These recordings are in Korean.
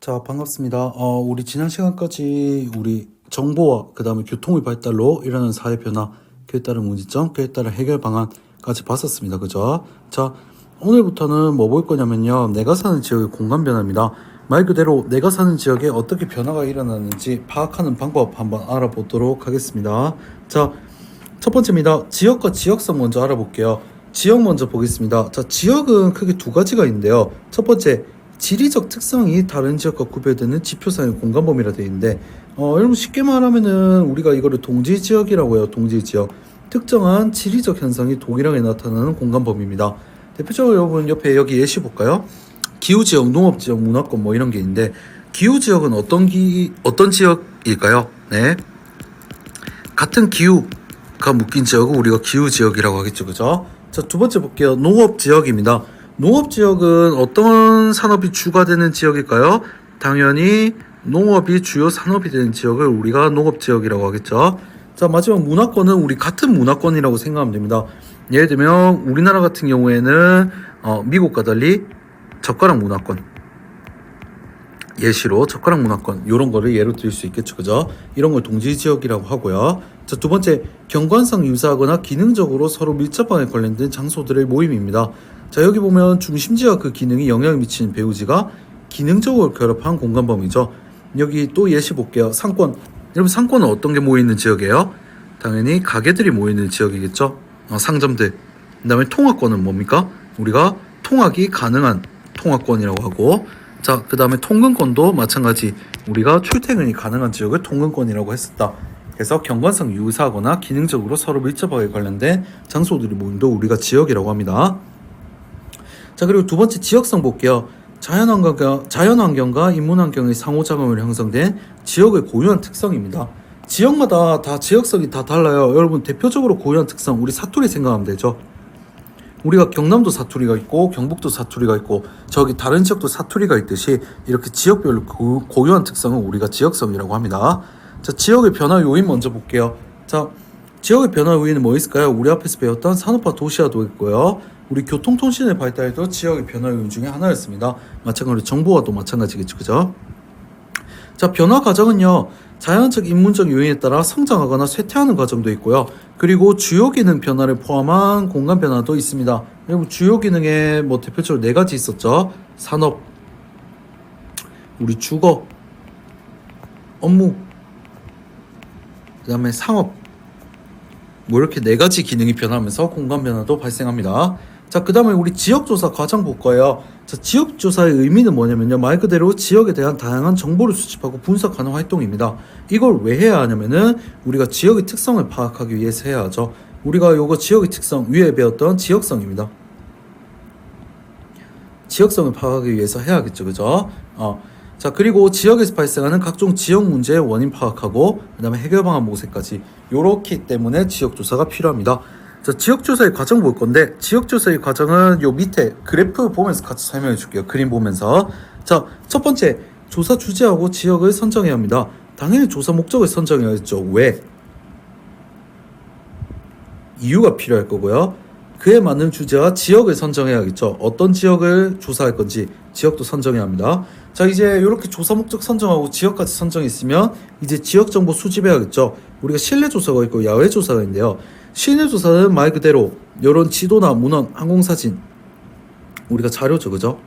자, 반갑습니다. 어, 우리 지난 시간까지 우리 정보와 그 다음에 교통의 발달로 일어나는 사회 변화, 그에 따른 문제점, 그에 따른 해결 방안까지 봤었습니다. 그죠? 자, 오늘부터는 뭐 볼 거냐면요. 내가 사는 지역의 공간 변화입니다. 말 그대로 내가 사는 지역에 어떻게 변화가 일어나는지 파악하는 방법 한번 알아보도록 하겠습니다. 자, 첫 번째입니다. 지역과 지역성 먼저 알아볼게요. 지역 먼저 보겠습니다. 자, 지역은 크게 두 가지가 있는데요. 첫 번째, 지리적 특성이 다른 지역과 구별되는 지표상의 공간 범위라 되어 있는데, 어, 여러분 쉽게 말하면은 우리가 이거를 동지 지역이라고 해요. 동지 지역. 특정한 지리적 현상이 동일하게 나타나는 공간 범위입니다. 대표적으로 여러분 옆에 여기 예시 볼까요? 기후 지역, 농업 지역, 문화권 뭐 이런 게 있는데, 기후 지역은 어떤 기 어떤 지역일까요? 네. 같은 기후가 묶인 지역을 우리가 기후 지역이라고 하겠죠, 그죠? 자, 두 번째 볼게요. 농업 지역입니다. 농업 지역은 어떤 산업이 주가 되는 지역일까요? 당연히 농업이 주요 산업이 되는 지역을 우리가 농업 지역이라고 하겠죠. 자, 마지막 문화권은 우리 같은 문화권이라고 생각하면 됩니다. 예를 들면 우리나라 같은 경우에는 어, 미국과 달리 젓가락 문화권 예시로 젓가락 문화권 이런 거를 예로 들 수 있겠죠 그죠 이런 걸 동지 지역이라고 하고요 자두 번째 경관상 유사하거나 기능적으로 서로 밀접하게 관련된 장소들의 모임입니다 자 여기 보면 중심지와 그 기능이 영향을 미치는 배우지가 기능적으로 결합한 공간 범위죠. 여기 또 예시 볼게요. 상권. 여러분 상권은 어떤 게 모이는 지역이에요? 당연히 가게들이 모이는 지역이겠죠. 어, 상점들. 그 다음에 통화권은 뭡니까? 우리가 통학이 가능한 통화권이라고 하고 자, 그 다음에 통근권도 마찬가지. 우리가 출퇴근이 가능한 지역을 통근권이라고 했었다. 그래서 경관성 유사하거나 기능적으로 서로 밀접하게 관련된 장소들이 모임도 우리가 지역이라고 합니다. 자, 그리고 두 번째 지역성 볼게요. 자연환경과, 자연환경과 인문환경의 상호작용으로 형성된 지역의 고유한 특성입니다. 지역마다 다 지역성이 다 달라요. 여러분 대표적으로 고유한 특성 우리 사투리 생각하면 되죠. 우리가 경남도 사투리가 있고 경북도 사투리가 있고 저기 다른 지역도 사투리가 있듯이 이렇게 지역별로 고, 고유한 특성은 우리가 지역성이라고 합니다. 자, 지역의 변화 요인 먼저 볼게요. 자, 지역의 변화 요인은 뭐 있을까요? 우리 앞에서 배웠던 산업화 도시화도 있고요. 우리 교통통신의 발달도 지역의 변화 요인 중에 하나였습니다. 마찬가지로 정보와도 마찬가지겠죠. 그죠? 자, 변화 과정은요. 자연적 인문적 요인에 따라 성장하거나 쇠퇴하는 과정도 있고요. 그리고 주요 기능 변화를 포함한 공간 변화도 있습니다. 여러분 주요 기능에 뭐 대표적으로 네 가지 있었죠. 산업, 우리 주거, 업무, 그 다음에 상업. 뭐 이렇게 네 가지 기능이 변하면서 공간 변화도 발생합니다. 자, 그 다음에 우리 지역조사 과정 볼 거예요. 자, 지역조사의 의미는 뭐냐면요. 말 그대로 지역에 대한 다양한 정보를 수집하고 분석하는 활동입니다. 이걸 왜 해야 하냐면은 우리가 지역의 특성을 파악하기 위해서 해야 하죠. 우리가 요거 지역의 특성 위에 배웠던 지역성입니다. 지역성을 파악하기 위해서 해야겠죠. 그죠? 어. 자, 그리고 지역에서 발생하는 각종 지역 문제의 원인 파악하고 그다음에 해결 방안 모색까지 요렇기 때문에 지역 조사가 필요합니다. 자, 지역 조사의 과정 볼 건데 지역 조사의 과정은 요 밑에 그래프 보면서 같이 설명해 줄게요. 그림 보면서. 자, 첫 번째 조사 주제하고 지역을 선정해야 합니다. 당연히 조사 목적을 선정해야겠죠. 왜? 이유가 필요할 거고요. 그에 맞는 주제와 지역을 선정해야겠죠. 어떤 지역을 조사할 건지 지역도 선정해야 합니다. 자, 이제 이렇게 조사 목적 선정하고 지역까지 선정했으면 이제 지역 정보 수집해야겠죠. 우리가 실내 조사가 있고 야외 조사가 있는데요. 실내 조사는 말 그대로 이런 지도나 문헌, 항공사진 우리가 자료죠, 그죠?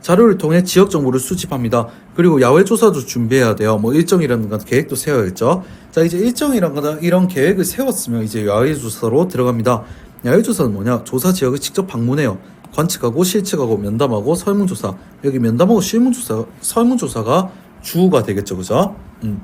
자료를 통해 지역 정보를 수집합니다. 그리고 야외 조사도 준비해야 돼요. 뭐 일정이라든가 계획도 세워야겠죠. 자, 이제 일정이라거나 이런 계획을 세웠으면 이제 야외 조사로 들어갑니다. 야외 조사는 뭐냐? 조사 지역을 직접 방문해요. 관측하고 실측하고 면담하고 설문조사. 여기 면담하고 실문조사, 설문조사가 주가 되겠죠, 그죠? 음.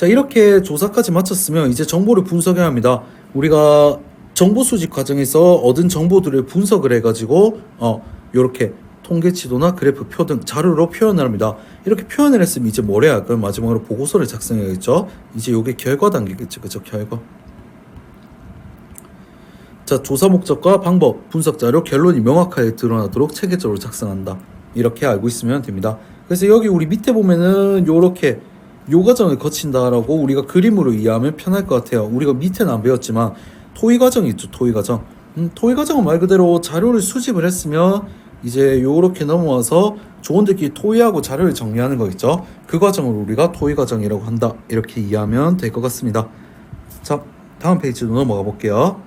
자, 이렇게 조사까지 마쳤으면 이제 정보를 분석해야 합니다. 우리가 정보 수집 과정에서 얻은 정보들을 분석을 해가지고 어 요렇게 통계 지도나 그래프 표 등 자료로 표현을 합니다. 이렇게 표현을 했으면 이제 뭘 해야 할까요? 마지막으로 보고서를 작성해야겠죠. 이제 요게 결과 단계겠죠, 그죠? 결과. 자, 조사 목적과 방법, 분석 자료, 결론이 명확하게 드러나도록 체계적으로 작성한다. 이렇게 알고 있으면 됩니다. 그래서 여기 우리 밑에 보면은 요렇게 요 과정을 거친다라고 우리가 그림으로 이해하면 편할 것 같아요. 우리가 밑에는 안 배웠지만 토의 과정이 있죠. 토의 과정. 음, 토의 과정은 말 그대로 자료를 수집을 했으면 이제 요렇게 넘어와서 조원들끼리 토의하고 자료를 정리하는 거 있죠. 그 과정을 우리가 토의 과정이라고 한다. 이렇게 이해하면 될 것 같습니다. 자, 다음 페이지로 넘어가 볼게요.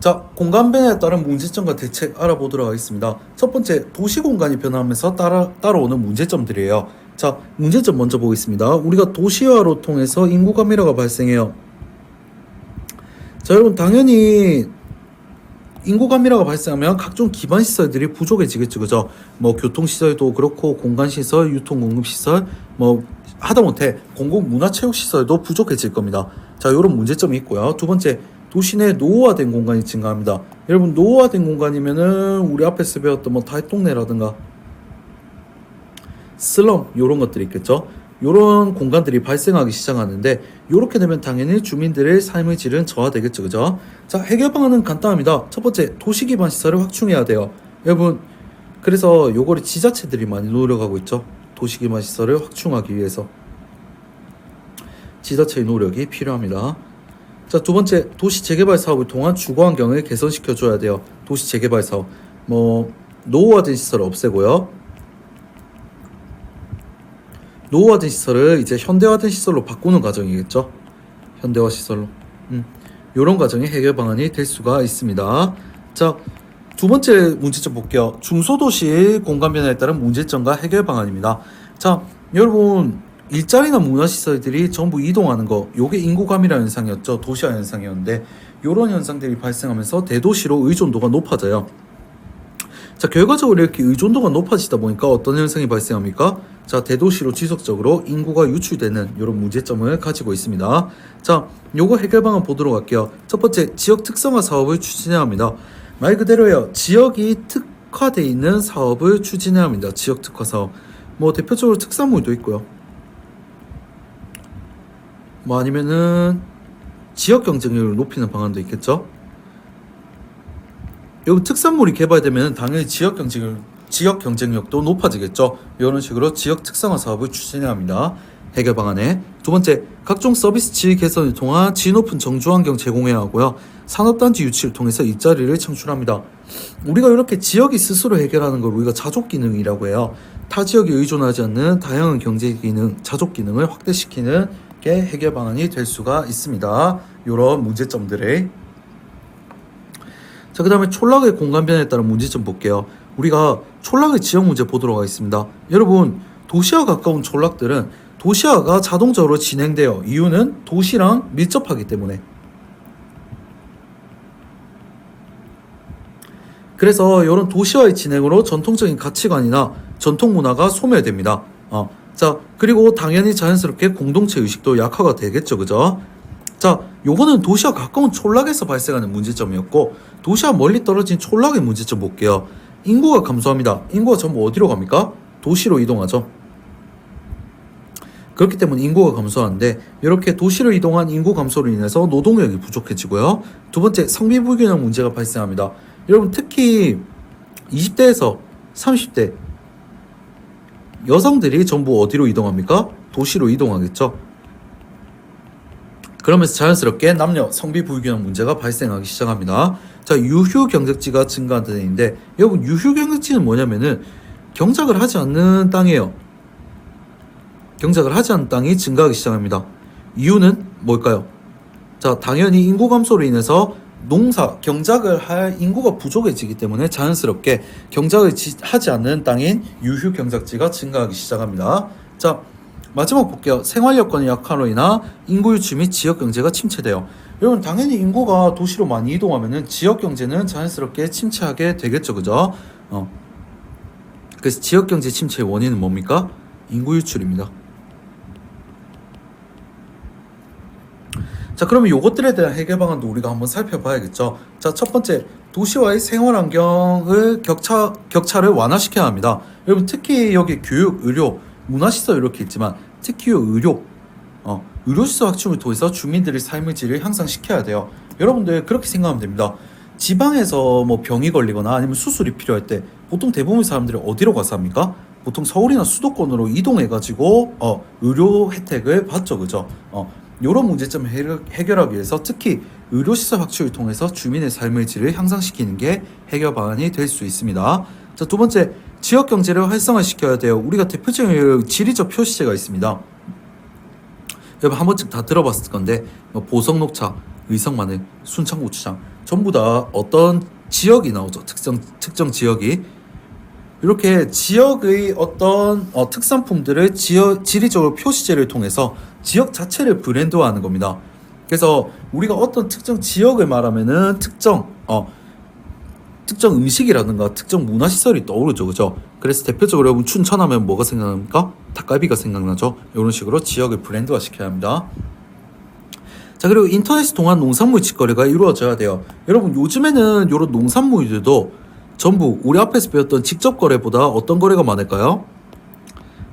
자, 공간 변화에 따른 문제점과 대책 알아보도록 하겠습니다. 첫 번째, 도시 공간이 변하면서 따라, 따라오는 문제점들이에요. 자, 문제점 먼저 보겠습니다. 우리가 도시화로 통해서 인구 감밀화가 발생해요. 자, 여러분 당연히 인구 감밀화가 발생하면 각종 기반 시설들이 부족해지겠죠, 그죠? 뭐 교통 시설도 그렇고 공간 시설, 유통 공급 시설, 뭐 하다못해 공공 문화 체육 시설도 부족해질 겁니다. 자, 이런 문제점이 있고요. 두 번째, 도시 내 노후화된 공간이 증가합니다. 여러분 노후화된 공간이면은 우리 앞에서 배웠던 뭐 달동네라든가 슬럼 이런 것들이 있겠죠. 이런 공간들이 발생하기 시작하는데 이렇게 되면 당연히 주민들의 삶의 질은 저하되겠죠, 그죠? 자 해결 방안은 간단합니다. 첫 번째 도시 기반 시설을 확충해야 돼요, 여러분. 그래서 요거를 지자체들이 많이 노력하고 있죠. 도시 기반 시설을 확충하기 위해서 지자체의 노력이 필요합니다. 자, 두 번째 도시 재개발 사업을 통한 주거 환경을 개선시켜 줘야 돼요. 도시 재개발 사업. 뭐 노후화된 시설을 없애고요. 노후화된 시설을 이제 현대화된 시설로 바꾸는 과정이겠죠. 현대화 시설로. 음. 요런 과정이 해결 방안이 될 수가 있습니다. 자, 두 번째 문제점 볼게요. 중소도시 공간 변화에 따른 문제점과 해결 방안입니다. 자, 여러분 일자리나 문화시설들이 전부 이동하는 거, 요게 인구감이라는 현상이었죠. 도시화 현상이었는데 요런 현상들이 발생하면서 대도시로 의존도가 높아져요. 자, 결과적으로 이렇게 의존도가 높아지다 보니까 어떤 현상이 발생합니까? 자, 대도시로 지속적으로 인구가 유출되는 이런 문제점을 가지고 있습니다. 자, 요거 해결 방안 보도록 할게요. 첫 번째, 지역 특성화 사업을 추진해야 합니다. 말 그대로요. 지역이 특화돼 있는 사업을 추진해야 합니다. 지역 특화 사업. 뭐 대표적으로 특산물도 있고요. 뭐 아니면은 지역 경쟁력을 높이는 방안도 있겠죠. 여기 특산물이 개발되면 당연히 지역 경쟁력 지역 경쟁력도 높아지겠죠. 이런 식으로 지역 특성화 사업을 추진해야 합니다. 해결 방안에 두 번째 각종 서비스 질 개선을 통한 질 높은 정주 환경 제공해야 하고요. 산업단지 유치를 통해서 일자리를 창출합니다. 우리가 이렇게 지역이 스스로 해결하는 걸 우리가 자족 기능이라고 해요. 타 지역에 의존하지 않는 다양한 경제 기능, 자족 기능을 확대시키는 게 해결 방안이 될 수가 있습니다. 이런 문제점들을 자, 그 다음에 촌락의 공간 변화에 따른 문제점 볼게요. 우리가 촌락의 지역 문제 보도록 하겠습니다. 여러분, 도시와 가까운 촌락들은 도시화가 자동적으로 진행돼요. 이유는 도시랑 밀접하기 때문에. 그래서 이런 도시화의 진행으로 전통적인 가치관이나 전통 문화가 소멸됩니다. 어. 자, 그리고 당연히 자연스럽게 공동체 의식도 약화가 되겠죠. 그죠? 자, 요거는 도시와 가까운 촌락에서 발생하는 문제점이었고 도시와 멀리 떨어진 촌락의 문제점 볼게요. 인구가 감소합니다. 인구가 전부 어디로 갑니까? 도시로 이동하죠. 그렇기 때문에 인구가 감소하는데 이렇게 도시로 이동한 인구 감소로 인해서 노동력이 부족해지고요. 두 번째 성비 불균형 문제가 발생합니다. 여러분 특히 20대에서 30대 여성들이 전부 어디로 이동합니까? 도시로 이동하겠죠. 그러면서 자연스럽게 남녀 성비 불균형 문제가 발생하기 시작합니다. 자, 유휴 경작지가 증가한다는 얘기인데 여러분 유휴 경작지는 뭐냐면은 경작을 하지 않는 땅이에요. 경작을 하지 않는 땅이 증가하기 시작합니다. 이유는 뭘까요? 자, 당연히 인구 감소로 인해서 농사, 경작을 할 인구가 부족해지기 때문에 자연스럽게 경작을 지- 하지 않는 땅인 유휴 경작지가 증가하기 시작합니다. 자, 마지막 볼게요. 생활 여건의 약화로 인한 인구 유출 및 지역 경제가 침체돼요. 여러분 당연히 인구가 도시로 많이 이동하면은 지역 경제는 자연스럽게 침체하게 되겠죠, 그죠? 어. 그래서 지역 경제 침체의 원인은 뭡니까? 인구 유출입니다. 자, 그러면 요것들에 대한 해결 방안도 우리가 한번 살펴봐야겠죠. 자, 첫 번째, 도시와의 생활 환경을 격차 격차를 완화시켜야 합니다. 여러분 특히 여기 교육, 의료, 문화시설 이렇게 있지만 특히 의료, 어, 의료시설 확충을 통해서 주민들의 삶의 질을 향상시켜야 돼요. 여러분들 그렇게 생각하면 됩니다. 지방에서 뭐 병이 걸리거나 아니면 수술이 필요할 때 보통 대부분 사람들이 어디로 가서 합니까? 보통 서울이나 수도권으로 이동해가지고 어, 의료 혜택을 받죠, 그죠? 어, 이런 문제점을 해결, 해결하기 위해서 특히 의료시설 확충을 통해서 주민의 삶의 질을 향상시키는 게 해결 방안이 될 수 있습니다. 자, 두 번째, 지역 경제를 활성화시켜야 돼요. 우리가 대표적인 지리적 표시제가 있습니다. 여러분 한 번쯤 다 들어봤을 건데 뭐 보성 녹차, 의성 마늘, 순창 고추장 전부 다 어떤 지역이 나오죠. 특정 특정 지역이 이렇게 지역의 어떤 어, 특산품들을 지역 지리적으로 표시제를 통해서 지역 자체를 브랜드화하는 겁니다. 그래서 우리가 어떤 특정 지역을 말하면은 특정 어 특정 음식이라든가 특정 문화시설이 떠오르죠, 그죠? 그래서 대표적으로 여러분 춘천하면 뭐가 생각납니까? 닭갈비가 생각나죠. 이런 식으로 지역을 브랜드화 시켜야 합니다. 자 그리고 인터넷 통한 농산물 직거래가 이루어져야 돼요. 여러분 요즘에는 이런 농산물들도 전부 우리 앞에서 배웠던 직접 거래보다 어떤 거래가 많을까요?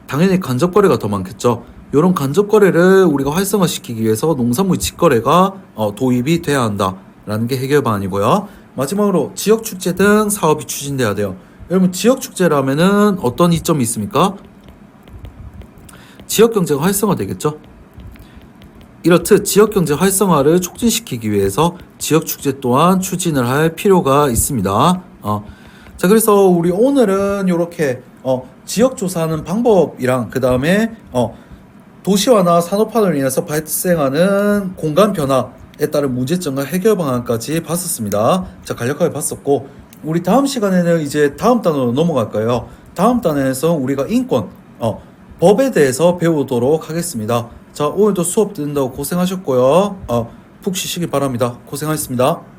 당연히 간접 거래가 더 많겠죠. 이런 간접 거래를 우리가 활성화시키기 위해서 농산물 직거래가 어, 도입이 돼야 한다라는 게 해결 방안이고요. 마지막으로 지역 축제 등 사업이 추진돼야 돼요. 여러분 지역 축제라면은 어떤 이점이 있습니까? 지역 경제가 활성화되겠죠. 이렇듯 지역 경제 활성화를 촉진시키기 위해서 지역 축제 또한 추진을 할 필요가 있습니다. 어. 자, 그래서 우리 오늘은 이렇게 어, 지역 조사하는 방법이랑 그 다음에 어, 도시화나 산업화로 인해서 발생하는 공간 변화 에 따른 문제점과 해결 방안까지 봤었습니다. 자, 간략하게 봤었고 우리 다음 시간에는 이제 다음 단으로 넘어갈까요? 다음 단에서 우리가 인권, 어, 법에 대해서 배우도록 하겠습니다. 자, 오늘도 수업 듣는다고 고생하셨고요. 어, 푹 쉬시기 바랍니다. 고생하셨습니다.